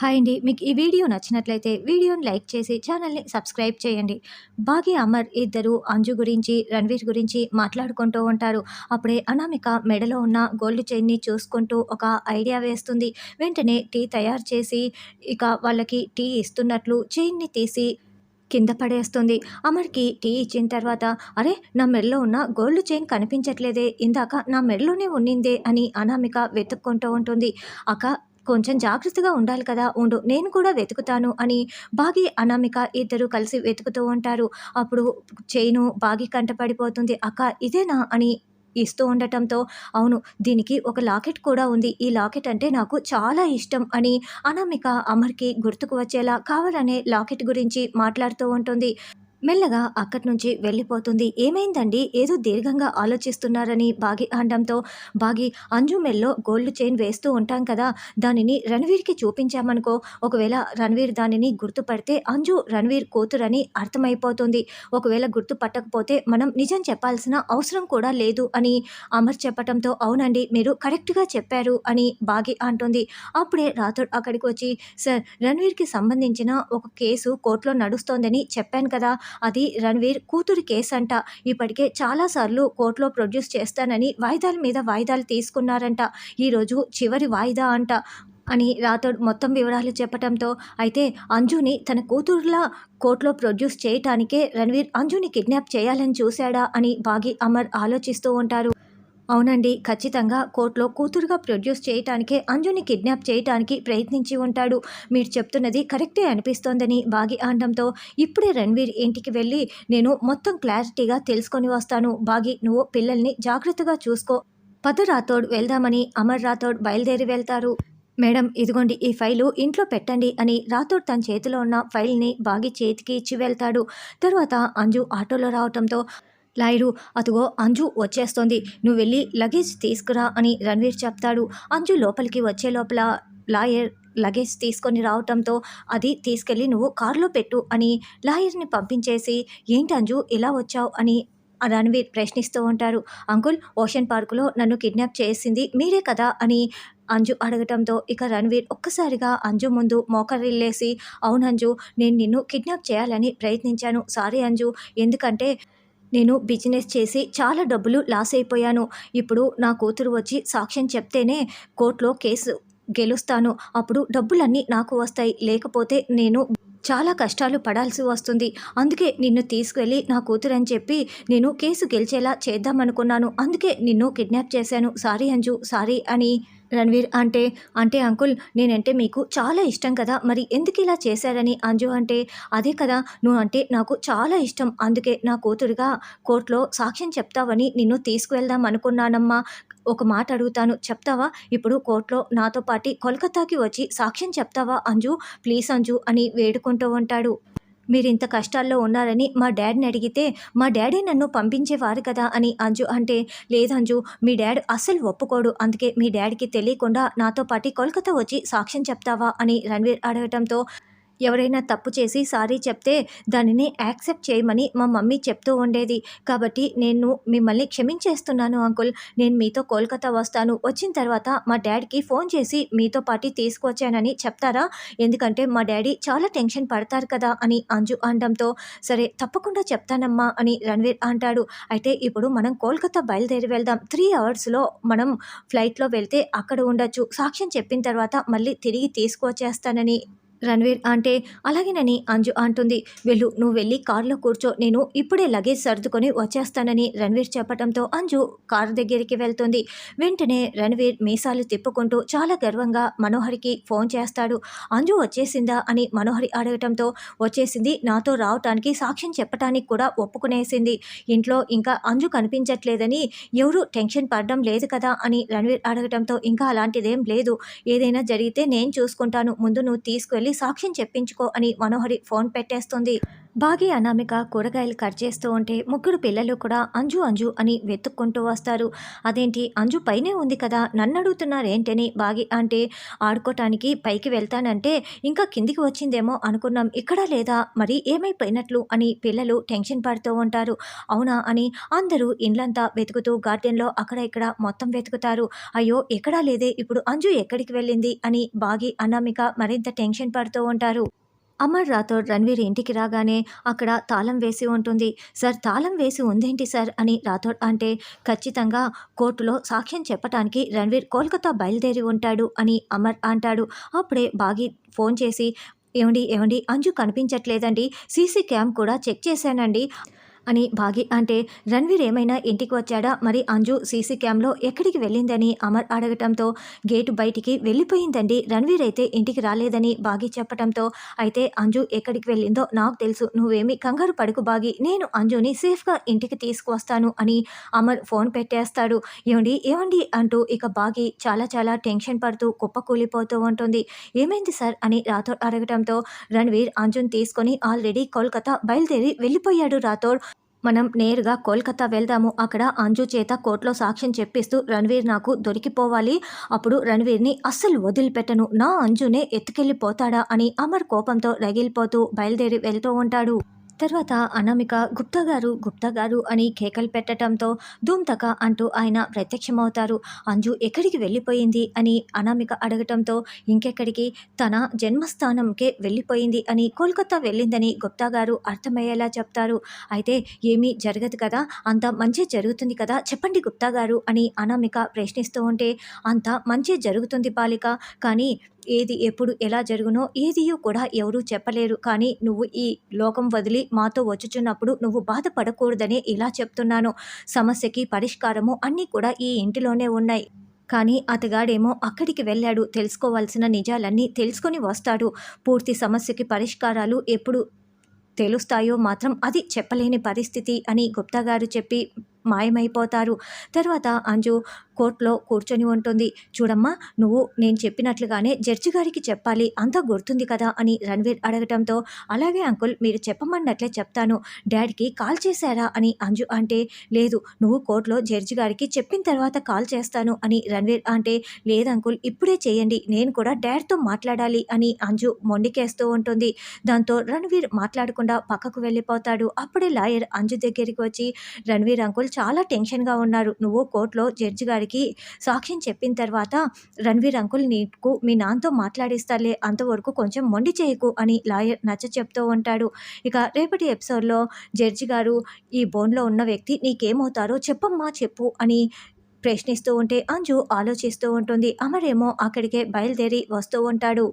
Hi అండి. మీకు ఈ వీడియో నచ్చినట్లయితే వీడియోని లైక్ చేసి ఛానల్ని సబ్స్క్రైబ్ చేయండి. బాగి అమర్ ఇద్దరు అంజు గురించి రణ్వీర్ గురించి మాట్లాడుకుంటూ ఉంటారు. అప్పుడే అనామిక మెడలో ఉన్న గోల్డ్ చైన్ని చూసుకుంటూ ఒక ఐడియా వేస్తుంది. వెంటనే టీ తయారు చేసి ఇక వాళ్ళకి టీ ఇస్తున్నట్లు చైన్ని తీసి కింద పడేస్తుంది. అమర్కి టీ ఇచ్చిన తర్వాత అరే నా మెడలో ఉన్న గోల్డ్ చైన్ కనిపించట్లేదే. ఇందాక నా మెడలోనే ఉన్నిందే అని అనామిక వెతుక్కుంటూ ఉంటుంది. అక్క కొంచెం జాగ్రత్తగా ఉండాలి కదా ఉండు నేను కూడా వెతుకుతాను అని బాగి అనామిక ఇద్దరు కలిసి వెతుకుతూ ఉంటారు. అప్పుడు చైను బాగి కంటపడిపోతుంది అక్క ఇదేనా? అని ఇస్తూ ఉండటంతో అవును దీనికి ఒక లాకెట్ కూడా ఉంది. ఈ లాకెట్ అంటే నాకు చాలా ఇష్టం అని అనామిక అమర్కి గుర్తుకు వచ్చేలా కావాలనే లాకెట్ గురించి మాట్లాడుతూ ఉంటుంది. మెల్లగా అక్కడి నుంచి వెళ్ళిపోతుంది. ఏమైందండి? ఏదో దీర్ఘంగా ఆలోచిస్తున్నారని బాగి అనడంతో బాగి అంజు మెల్లో గోల్డ్ చైన్ వేస్తూ ఉంటాం కదా దానిని రణవీర్కి చూపించామనుకో ఒకవేళ రణవీర్ దానిని గుర్తుపడితే అంజు రణవీర్ కూతురని అర్థమైపోతుంది. ఒకవేళ గుర్తుపట్టకపోతే మనం నిజం చెప్పాల్సిన అవసరం కూడా లేదు అని అమర్ చెప్పటంతో అవునండి మీరు కరెక్ట్గా చెప్పారు అని బాగి అంటుంది. అప్పుడే రాథోడ్ అక్కడికి వచ్చి సార్ రణవీర్కి సంబంధించిన ఒక కేసు కోర్టులో నడుస్తోందని చెప్పాను కదా అది రణ్వీర్ కూతురి కేసు అంట. ఇప్పటికే చాలాసార్లు కోర్టులో ప్రొడ్యూస్ చేస్తానని వాయిదాల మీద వాయిదాలు తీసుకున్నారంట. ఈరోజు చివరి వాయిదా అంట అని రాథోడ్ మొత్తం వివరాలు చెప్పడంతో అయితే అంజుని తన కూతురులా కోర్టులో ప్రొడ్యూస్ చేయటానికే రణ్వీర్ అంజుని కిడ్నాప్ చేయాలని చూశాడా అని బాగి అమర్ ఆలోచిస్తూ ఉంటారు. అవునండి. ఖచ్చితంగా కోర్టులో కూతురుగా ప్రొడ్యూస్ చేయటానికే అంజుని కిడ్నాప్ చేయటానికి ప్రయత్నించి ఉంటాడు. మీరు చెప్తున్నది కరెక్టే అనిపిస్తోందని బాగి అనడంతో ఇప్పుడే రణ్వీర్ ఇంటికి వెళ్ళి నేను మొత్తం క్లారిటీగా తెలుసుకొని వస్తాను. బాగి నువ్వు పిల్లల్ని జాగ్రత్తగా చూసుకో. పద రాథోడ్ వెళ్దామని అమర్ రాథోడ్ బయలుదేరి వెళ్తారు. మేడం ఇదిగోండి ఈ ఫైలు ఇంట్లో పెట్టండి అని రాథోడ్ తన చేతిలో ఉన్న ఫైల్ని బాగి చేతికి ఇచ్చి వెళ్తాడు. తర్వాత అంజు ఆటోలో రావటంతో లాయరు అతుగో అంజు వచ్చేస్తోంది. నువ్వు వెళ్ళి లగేజ్ తీసుకురా అని రణ్వీర్ చెప్తాడు. అంజు లోపలికి వచ్చే లోపల లాయర్ లగేజ్ తీసుకొని రావటంతో అది తీసుకెళ్ళి నువ్వు కారులో పెట్టు అని లాయర్ని పంపించేసి ఏంటి అంజు ఇలా వచ్చావు? అని రణ్వీర్ ప్రశ్నిస్తూ ఉంటారు అంకుల్ ఓషన్ పార్కులో నన్ను కిడ్నాప్ చేసింది మీరే కదా? అని అంజు అడగటంతో ఇక రణ్వీర్ ఒక్కసారిగా అంజు ముందు మోకరిల్లేసి అవును అంజు నేను నిన్ను కిడ్నాప్ చేయాలని ప్రయత్నించాను. సారీ అంజు ఎందుకంటే నేను బిజినెస్ చేసి చాలా డబ్బులు లాస్ అయిపోయాను. ఇప్పుడు నా కూతురు వచ్చి సాక్ష్యం చెప్తేనే కోర్టులో కేసు గెలుస్తాను. అప్పుడు డబ్బులన్నీ నాకు వస్తాయి. లేకపోతే నేను చాలా కష్టాలు పడాల్సి వస్తుంది. అందుకే నిన్ను తీసుకువెళ్ళి నా కూతురు అని చెప్పి నేను కేసు గెలిచేలా చేద్దామనుకున్నాను. అందుకే నిన్ను కిడ్నాప్ చేశాను. సారీ అంజు. సారీ అని రణవీర్ అంటే అంటే అంకుల్ నేనంటే మీకు చాలా ఇష్టం కదా మరి ఎందుకు ఇలా చేశారని అంజు అంటే అదే కదా నువ్వు అంటే నాకు చాలా ఇష్టం అందుకే నా కూతురుగా కోర్టులో సాక్ష్యం చెప్తావని నిన్ను తీసుకువెళ్దాం అనుకున్నానమ్మా. ఒక మాట అడుగుతాను చెప్తావా? ఇప్పుడు కోర్టులో నాతో పాటి కోల్కతాకి వచ్చి సాక్ష్యం చెప్తావా అంజు? ప్లీజ్ అంజు అని వేడుకుంటూ ఉంటాడు. మీరు ఇంత కష్టాల్లో ఉన్నారని మా డాడీని అడిగితే మా డాడీ నన్ను పంపించేవారు కదా అని అంజు అంటే లేదు అంజు మీ డాడ్ అస్సలు ఒప్పుకోడు. అందుకే మీ డాడీకి తెలియకుండా నాతో పాటు కోల్కతా వచ్చి సాక్ష్యం చెప్తావా అని రణ్వీర్ అడగటంతో ఎవరైనా తప్పు చేసి సారీ చెప్తే దానిని యాక్సెప్ట్ చేయమని మా మమ్మీ చెప్తూ ఉండేది. కాబట్టి నేను మిమ్మల్ని క్షమించేస్తున్నాను అంకుల్. నేను మీతో కోల్కతా వస్తాను. వచ్చిన తర్వాత మా డాడీకి ఫోన్ చేసి మీతో పాటు తీసుకొచ్చానని చెప్తారా? ఎందుకంటే మా డాడీ చాలా టెన్షన్ పడతారు కదా అని అంజు అనడంతో సరే తప్పకుండా చెప్తానమ్మా అని రణ్వీర్ అంటాడు. అయితే ఇప్పుడు మనం కోల్కతా బయలుదేరి వెళ్దాం. త్రీ అవర్స్లో మనం ఫ్లైట్లో వెళ్తే అక్కడ ఉండొచ్చు. సాక్ష్యం చెప్పిన తర్వాత మళ్ళీ తిరిగి తీసుకొచ్చేస్తానని రణ్వీర్ అంటే అలాగేనని అంజు అంటుంది. వెళ్ళు నువ్వు వెళ్ళి కారులో కూర్చో. నేను ఇప్పుడే లగేజ్ సర్దుకొని వచ్చేస్తానని రణ్వీర్ చెప్పడంతో అంజు కారు దగ్గరికి వెళ్తుంది. వెంటనే రణ్వీర్ మీసాలు తిప్పుకుంటూ చాలా గర్వంగా మనోహరికి ఫోన్ చేస్తాడు. అంజు వచ్చేసిందా? అని మనోహరి అడగటంతో వచ్చేసింది. నాతో రావటానికి సాక్ష్యం చెప్పటానికి కూడా ఒప్పుకునేసింది. ఇంట్లో ఇంకా అంజు కనిపించట్లేదని ఎవరు టెన్షన్ పడడం లేదు కదా? అని రణ్వీర్ అడగటంతో ఇంకా అలాంటిదేం లేదు. ఏదైనా జరిగితే నేను చూసుకుంటాను. ముందు నువ్వు తీసుకువెళ్ళి సాక్ష్యం చెప్పించుకో అని మనోహరి ఫోన్ పెట్టేస్తుంది. బాగి అనామిక కూరగాయలు కట్ చేస్తూ ఉంటే ముగ్గురు పిల్లలు కూడా అంజు అంజు అని వెతుక్కుంటూ వస్తారు. అదేంటి? అంజు పైనే ఉంది కదా నన్ను అడుగుతున్నారేంటని బాగి అంటే ఆడుకోవటానికి పైకి వెళ్తానంటే ఇంకా కిందికి వచ్చిందేమో అనుకున్నాం. ఇక్కడ లేదా? మరి ఏమైపోయినట్లు? అని పిల్లలు టెన్షన్ పడుతూ ఉంటారు. అవునా అని అందరూ ఇండ్లంతా వెతుకుతూ గార్డెన్లో అక్కడ ఇక్కడ మొత్తం వెతుకుతారు. అయ్యో ఎక్కడా లేదే? ఇప్పుడు అంజు ఎక్కడికి వెళ్ళింది? అని బాగి అనామిక మరింత టెన్షన్ పడుతూ ఉంటారు. అమర్ రాథోడ్ రణ్వీర్ ఇంటికి రాగానే అక్కడ తాళం వేసి ఉంటుంది. సార్ తాళం వేసి ఉందేంటి సార్? అని రాథోడ్ అంటే ఖచ్చితంగా కోర్టులో సాక్ష్యం చెప్పడానికి రణ్వీర్ కోల్కతా బయలుదేరి ఉంటాడు అని అమర్ అంటాడు. అప్పుడే బాగి ఫోన్ చేసి ఏమండి ఏమండి అంజు కనిపించట్లేదండి. సీసీ క్యామ్ కూడా చెక్ చేశానండి. అని భాగి అంటే రణ్వీర్ ఏమైనా ఇంటికి వచ్చాడా? మరి అంజు సీసీ క్యామ్లో ఎక్కడికి వెళ్ళిందని అమర్ అడగటంతో గేటు బయటికి వెళ్ళిపోయిందండి. రణ్వీర్ అయితే ఇంటికి రాలేదని బాగి చెప్పటంతో అయితే అంజు ఎక్కడికి వెళ్ళిందో నాకు తెలుసు. నువ్వేమి కంగారు పడుకు బాగి నేను అంజుని సేఫ్గా ఇంటికి తీసుకువస్తాను అని అమర్ ఫోన్ పెట్టేస్తాడు. ఏమండి ఏమండి అంటూ ఇక బాగి చాలా చాలా టెన్షన్ పడుతూ కుప్పకూలిపోతూ ఉంటుంది. ఏమైంది సార్? అని రాథోడ్ అడగటంతో రణ్వీర్ అంజుని తీసుకొని ఆల్రెడీ కోల్కతా బయలుదేరి వెళ్ళిపోయాడు రాథోడ్. మనం నేరుగా కోల్కతా వెళ్దాము. అక్కడ అంజు చేత కోర్టులో సాక్ష్యం చెప్పిస్తూ రణ్వీర్ నాకు దొరికిపోవాలి. అప్పుడు రణ్వీర్ని అస్సలు వదిలిపెట్టను. నా అంజునే ఎత్తుకెళ్ళిపోతాడా అని అమర్ కోపంతో రగిలిపోతూ బయలుదేరి వెళ్తూ ఉంటాడు. తర్వాత అనామిక గుప్తా గారు గుప్తా గారు అని కేకలు పెట్టడంతో ధూమ్తక అంటూ ఆయన ప్రత్యక్షమవుతారు. అంజు ఎక్కడికి వెళ్ళిపోయింది అని అనామిక అడగటంతో ఇంకెక్కడికి? తన జన్మస్థానంకే వెళ్ళిపోయింది అని కోల్కతా వెళ్ళిందని గుప్తా గారు అర్థమయ్యేలా చెప్తారు. అయితే ఏమీ జరగదు కదా అంత మంచి జరుగుతుంది కదా చెప్పండి గుప్తా గారు అని అనామిక ప్రశ్నిస్తూ ఉంటే అంత మంచి జరుగుతుంది బాలిక కానీ ఏది ఎప్పుడు ఎలా జరుగునో ఏదియో కూడా ఎవరూ చెప్పలేరు. కానీ నువ్వు ఈ లోకం వదిలి మాతో వచ్చుచున్నప్పుడు నువ్వు బాధపడకూడదని ఇలా చెప్తున్నాను. సమస్యకి పరిష్కారము అన్నీ కూడా ఈ ఇంటిలోనే ఉన్నాయి. కానీ అతగాడేమో అక్కడికి వెళ్ళాడు. తెలుసుకోవాల్సిన నిజాలన్నీ తెలుసుకొని వస్తాడు. పూర్తి సమస్యకి పరిష్కారాలు ఎప్పుడు తెలుస్తాయో మాత్రం అది చెప్పలేని పరిస్థితి అని గుప్తా గారు చెప్పి మాయమైపోతారు. తర్వాత అంజు కోర్టులో కూర్చొని ఉంటుంది. చూడమ్మా నువ్వు నేను చెప్పినట్లుగానే జడ్జి గారికి చెప్పాలి. అంతా గుర్తుంది కదా అని రణ్వీర్ అడగటంతో అలాగే అంకుల్ మీరు చెప్పమన్నట్లే చెప్తాను. డాడీకి కాల్ చేశారా అని అంజు అంటే లేదు నువ్వు కోర్టులో జడ్జి గారికి చెప్పిన తర్వాత కాల్ చేస్తాను అని రణ్వీర్ అంటే లేదు అంకుల్ ఇప్పుడే చేయండి. నేను కూడా డాడ్తో మాట్లాడాలి అని అంజు మొండికేస్తూ ఉంటుంది. దాంతో రణ్వీర్ మాట్లాడకుండా పక్కకు వెళ్ళిపోతాడు. అప్పుడే లాయర్ అంజు దగ్గరికి వచ్చి రణ్వీర్ అంకుల్ చాలా టెన్షన్గా ఉన్నారు. నువ్వు కోర్టులో జడ్జి గారికి సాక్ష్యం చెప్పిన తర్వాత రణ్వీర్ అంకుల్ నీకు మీ నాన్నతో మాట్లాడిస్తాలే అంతవరకు కొంచెం మొండి చేయకు అని లాయర్ నచ్చ చెప్తూ ఉంటాడు. ఇక రేపటి ఎపిసోడ్లో జడ్జి గారు ఈ బోన్లో ఉన్న వ్యక్తి నీకేమవుతారో చెప్పమ్మా చెప్పు అని ప్రశ్నిస్తూ ఉంటే అంజు ఆలోచిస్తూ ఉంటుంది. అమరేమో అక్కడికే బయలుదేరి వస్తూ ఉంటాడు.